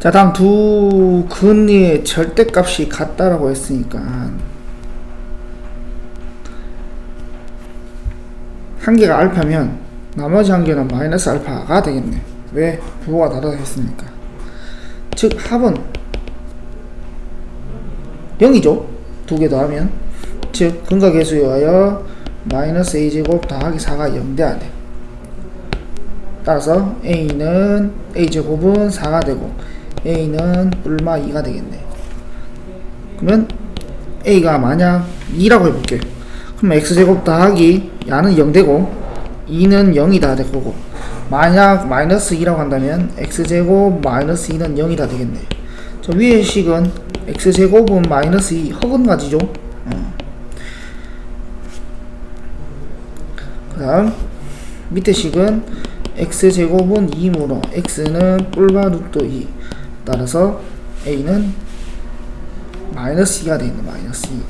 자 다음 두 근의 절대값이 같다라고 했으니까. 한 개가 알파면 나머지 한 개는 마이너스 알파가 되겠네. 왜? 부호가 다르다 했으니까. 즉 합은 0이죠? 두 개 더하면. 즉 근각계수에 의하여 마이너스 a제곱 더하기 4가 0 돼야 돼. 따라서 a는 a제곱은 4가 되고 a는 뿔마 2가 되겠네. 그러면 a가 만약 2라고 해볼게. 그럼 x제곱 더하기 야는 0 되고 2는 0이 다 될 거고 만약 마이너스 2라고 한다면 x제곱 마이너스 2는 0이 다 되겠네. 저 위의 식은 x제곱은 마이너스 2 허근 가지죠? 어. 그 다음 밑에 식은 x제곱은 2이므로 x는 뿔바 루트 2 따라서 a는 마이너스 2가 되겠네 마이너스 2